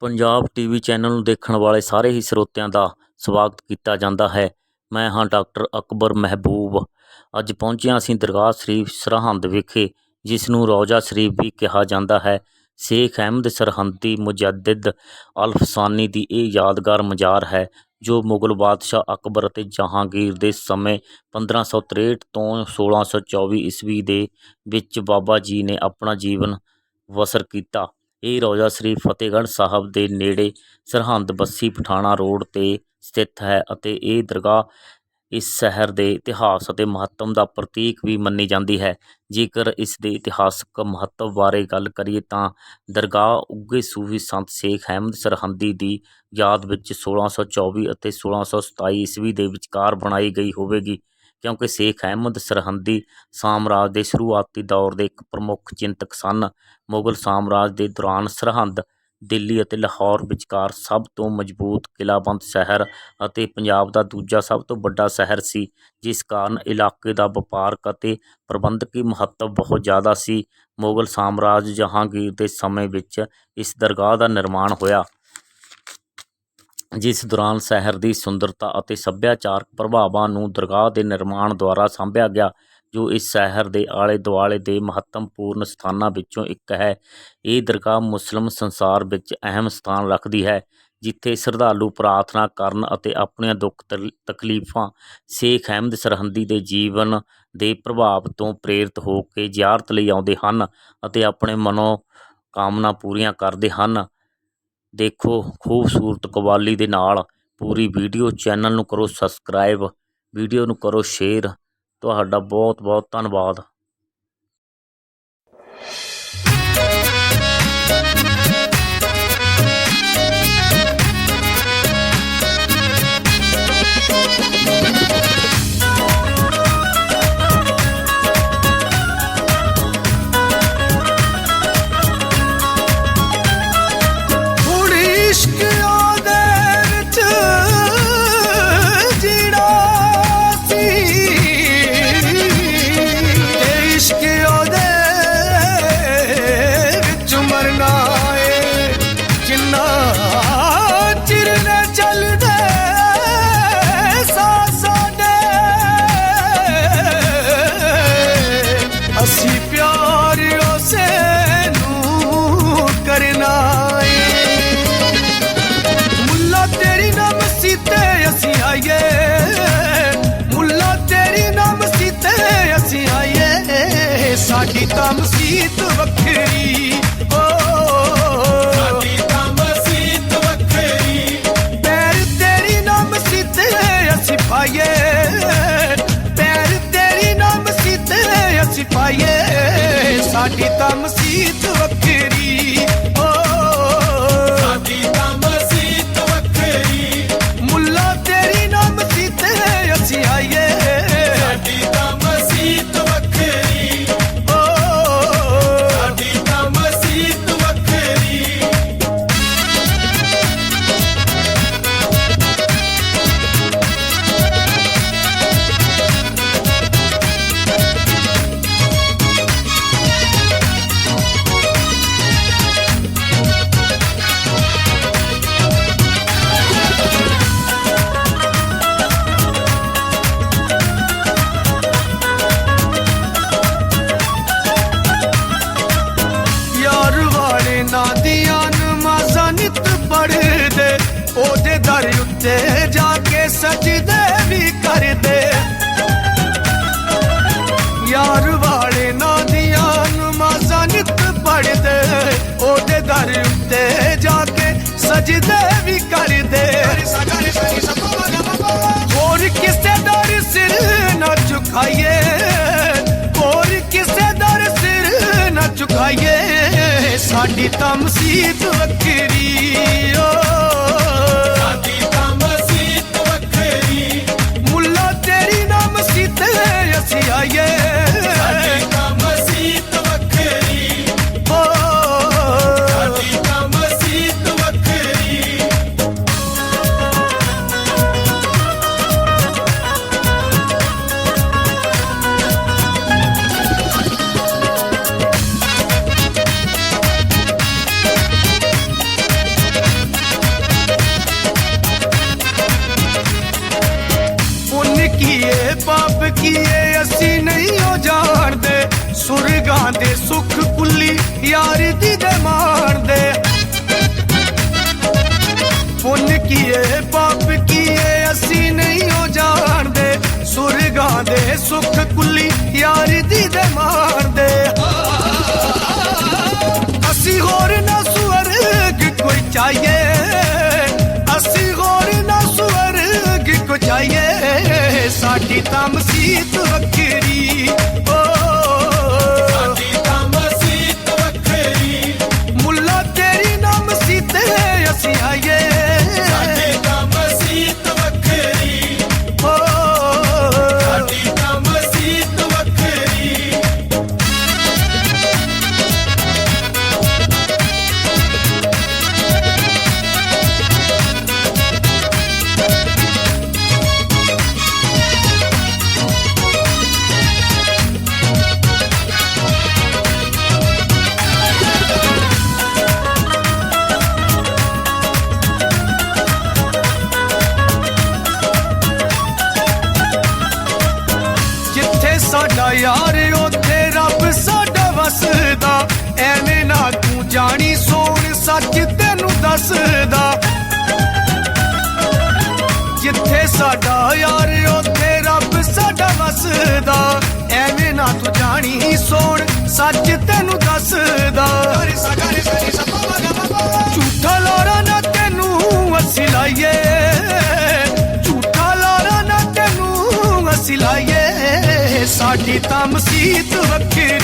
Punjab TV channel ਨੂੰ ਦੇਖਣ ਵਾਲੇ ਸਾਰੇ ਹੀ ਸਰੋਤਿਆਂ ਦਾ ਸਵਾਗਤ ਕੀਤਾ ਜਾਂਦਾ ਹੈ। ਮੈਂ ਹਾਂ ਡਾਕਟਰ ਅਕਬਰ ਮਹਿਬੂਬ। ਅੱਜ ਪਹੁੰਚਿਆ ਅਸੀਂ ਦਰਗਾਹ ਸ਼ਰੀਫ ਸਰਹੰਦ ਵਿਖੇ, ਜਿਸ ਨੂੰ ਰੌਜ਼ਾ ਸ਼ਰੀਫ ਵੀ ਕਿਹਾ ਜਾਂਦਾ ਹੈ। ਸ਼ੇਖ ਅਹਿਮਦ ਸਰਹੰਦੀ ਮੁਜੱਦਿਦ ਅਲਫਸਾਨੀ ਦੀ ਇਹ ਯਾਦਗਾਰ ਮਜ਼ਾਰ ਹੈ, ਜੋ ਮੁਗਲ ਬਾਦਸ਼ਾਹ ਅਕਬਰ ਅਤੇ ਜਹਾਂਗੀਰ ਦੇ ਸਮੇਂ 1563 ਤੋਂ 1624 ਈਸਵੀ ਦੇ ਵਿੱਚ ਬਾਬਾ ਜੀ ਨੇ ਆਪਣਾ ਜੀਵਨ ਵਸਰ ਕੀਤਾ। ਇਹ ਰੋਜ਼ਾ ਸ਼ਰੀਫ ਫਤਿਹਗੜ੍ਹ ਸਾਹਿਬ ਦੇ ਨੇੜੇ ਸਰਹੰਦ ਬੱਸੀ ਪਠਾਣਾ ਰੋਡ ਤੇ ਸਥਿਤ ਹੈ ਅਤੇ ਇਹ ਦਰਗਾਹ ਇਸ ਸ਼ਹਿਰ ਦੇ ਇਤਿਹਾਸ ਅਤੇ ਮਹੱਤਵ ਦਾ ਪ੍ਰਤੀਕ ਵੀ ਮੰਨੀ ਜਾਂਦੀ ਹੈ। ਜੇਕਰ ਇਸ ਦੇ ਇਤਿਹਾਸਕ ਮਹੱਤਵ ਬਾਰੇ ਗੱਲ ਕਰੀਏ ਤਾਂ ਦਰਗਾਹ ਉੱਘੇ ਸੂਫੀ ਸੰਤ ਸ਼ੇਖ ਅਹਿਮਦ ਸਰਹੰਦੀ ਦੀ ਯਾਦ ਵਿੱਚ 1624 ਅਤੇ 1627 ਈਸਵੀ ਦੇ ਵਿਚਕਾਰ ਬਣਾਈ ਗਈ ਹੋਵੇਗੀ। ਕਿਉਂਕਿ ਸ਼ੇਖ ਅਹਿਮਦ ਸਰਹੰਦੀ ਸਾਮਰਾਜ ਦੇ ਸ਼ੁਰੂਆਤੀ ਦੌਰ ਦੇ ਇੱਕ ਪ੍ਰਮੁੱਖ ਚਿੰਤਕ ਸਨ। ਮੁਗਲ ਸਾਮਰਾਜ ਦੇ ਦੌਰਾਨ ਸਰਹੰਦ, ਦਿੱਲੀ ਅਤੇ ਲਾਹੌਰ ਵਿਚਕਾਰ ਸਭ ਤੋਂ ਮਜ਼ਬੂਤ ਕਿਲ੍ਹਾਬੰਦ ਸ਼ਹਿਰ ਅਤੇ ਪੰਜਾਬ ਦਾ ਦੂਜਾ ਸਭ ਤੋਂ ਵੱਡਾ ਸ਼ਹਿਰ ਸੀ, ਜਿਸ ਕਾਰਨ ਇਲਾਕੇ ਦਾ ਵਪਾਰਕ ਅਤੇ ਪ੍ਰਬੰਧਕੀ ਮਹੱਤਵ ਬਹੁਤ ਜ਼ਿਆਦਾ ਸੀ। ਮੁਗਲ ਸਾਮਰਾਜ ਜਹਾਂਗੀਰ ਦੇ ਸਮੇਂ ਵਿੱਚ ਇਸ ਦਰਗਾਹ ਦਾ ਨਿਰਮਾਣ ਹੋਇਆ। ਜਿਸ ਦੌਰਾਨ ਸ਼ਹਿਰ ਦੀ ਸੁੰਦਰਤਾ ਅਤੇ ਸੱਭਿਆਚਾਰਕ ਪ੍ਰਭਾਵਾਂ ਨੂੰ ਦਰਗਾਹ ਦੇ ਨਿਰਮਾਣ ਦੁਆਰਾ ਸਾਂਭਿਆ ਗਿਆ, ਜੋ ਇਸ ਸ਼ਹਿਰ ਦੇ ਆਲੇ ਦੁਆਲੇ ਦੇ ਮਹੱਤਵਪੂਰਨ ਸਥਾਨਾਂ ਵਿੱਚੋਂ ਇੱਕ ਹੈ। ਇਹ ਦਰਗਾਹ ਮੁਸਲਿਮ ਸੰਸਾਰ ਵਿੱਚ ਅਹਿਮ ਸਥਾਨ ਰੱਖਦੀ ਹੈ, ਜਿੱਥੇ ਸ਼ਰਧਾਲੂ ਪ੍ਰਾਰਥਨਾ ਕਰਨ ਅਤੇ ਆਪਣੀਆਂ ਦੁੱਖ ਤਲ- ਤਕਲੀਫਾਂ, ਸ਼ੇਖ ਅਹਿਮਦ ਸਰਹੰਦੀ ਦੇ ਜੀਵਨ ਦੇ ਪ੍ਰਭਾਵ ਤੋਂ ਪ੍ਰੇਰਿਤ ਹੋ ਕੇ ਜ਼ਿਆਰਤ ਲਈ ਆਉਂਦੇ ਹਨ ਅਤੇ ਆਪਣੇ ਮਨੋ ਕਾਮਨਾ ਪੂਰੀਆਂ ਕਰਦੇ ਹਨ। ਦੇਖੋ ਖੂਬਸੂਰਤ ਕਵਾਲੀ ਦੇ ਨਾਲ ਪੂਰੀ ਵੀਡੀਓ ਚੈਨਲ ਨੂੰ ਕਰੋ ਸਬਸਕ੍ਰਾਈਬ, ਵੀਡੀਓ ਨੂੰ ਕਰੋ ਸ਼ੇਅਰ। ਤੁਹਾਡਾ ਬਹੁਤ ਬਹੁਤ ਧੰਨਵਾਦ। ਤਾਂ ਮਸੀਤ ਵੱਖਰੀ। ਓ। ਸਾਡੀ ਤਾਂ ਮਸੀਤ ਵੱਖਰੀ। ਪੈਰ ਤੇਰੀ ਨਾਮ ਸੀਤੇ ਅਸੀਂ ਪਾਈਏ। ਪੈਰ ਤੇਰੀ ਨਾਮ ਸੀਤੇ ਅਸੀਂ ਪਾਈਏ। ਸਾਡੀ ਤਾਂ ਮਸੀਤ ਵੱਖਰੀ। ਦਰ ਜਾ ਕੇ ਸਜਦੇ ਵੀ ਕਰਦੇ। ਯਾਰ ਵਾਲੇ ਨਾਂ ਦੀਆਂ ਨਮਾਜ਼ਾਂ ਨਿਤ ਪੜ੍ਹਦੇ। ਉਹਦੇ ਦਰ ਉੱਤੇ ਜਾ ਕੇ ਸਜਦੇ ਵੀ ਕਰਦੇ। ਹੋਰ ਕਿਸੇ ਦਰ ਸਿਰ ਨਾ ਝੁਕਾਈਏ। ਹੋਰ ਕਿਸੇ ਦਰ ਸਿਰ ਨਾ ਝੁਕਾਈਏ। ਸਾਡੀ ਤਾਂ ਮਸੀਤ ਪਾਪ ਕੀਏ, ਅਸੀਂ ਨਹੀਂ ਉਹ ਜਾਣਦੇ। ਸੁਰਗਾਂ ਦੇ ਸੁੱਖ ਕੁੱਲੀ ਯਾਰ ਦੀ ਦੇ ਮਾਣਦੇ। ਪੁੰਨ ਕੀਏ, ਪਾਪ ਕੀਏ, ਅਸੀਂ ਨਹੀਂ ਉਹ ਜਾਣਦੇ। ਸੁਰਗਾਂ ਦੇ ਸੁੱਖ ਕੁੱਲੀ ਯਾਰ ਦੀ ਦੇ ਮਾਣਦੇ। ਅਸੀਂ ਹੋਰ ਨਾ ਸਵਰਗ ਕੋਈ ਚਾਹੀਏ। ਅਸੀਂ ਹੋਰ ਨਾ ਸਵਰਗ ਕੋ ਚਾਹੀਏ। ਸਾਡੀ ਤਾਂ ਤੈਨੂੰ ਦੱਸਦਾ। ਜਿੱਥੇ ਸਾਡਾ ਯਾਰ, ਉੱਥੇ ਰੱਬ ਸਾਡਾ ਵਸਦਾ। ਐਵੇਂ ਨਾ ਤੂੰ ਜਾਣੀ ਸੋਣ, ਸੱਚ ਤੈਨੂੰ ਦੱਸਦਾ। ਝੂਠਾ ਲਾਰਾ ਨਾ ਤੈਨੂੰ ਅਸੀਂ ਲਾਈਏ। ਝੂਠਾ ਲਾਰਾ ਨਾ ਤੈਨੂੰ ਅਸੀਂ ਲਾਈਏ। ਸਾਡੀ ਤਾਂ ਮਸੀਤ ਵੱਖਰੀ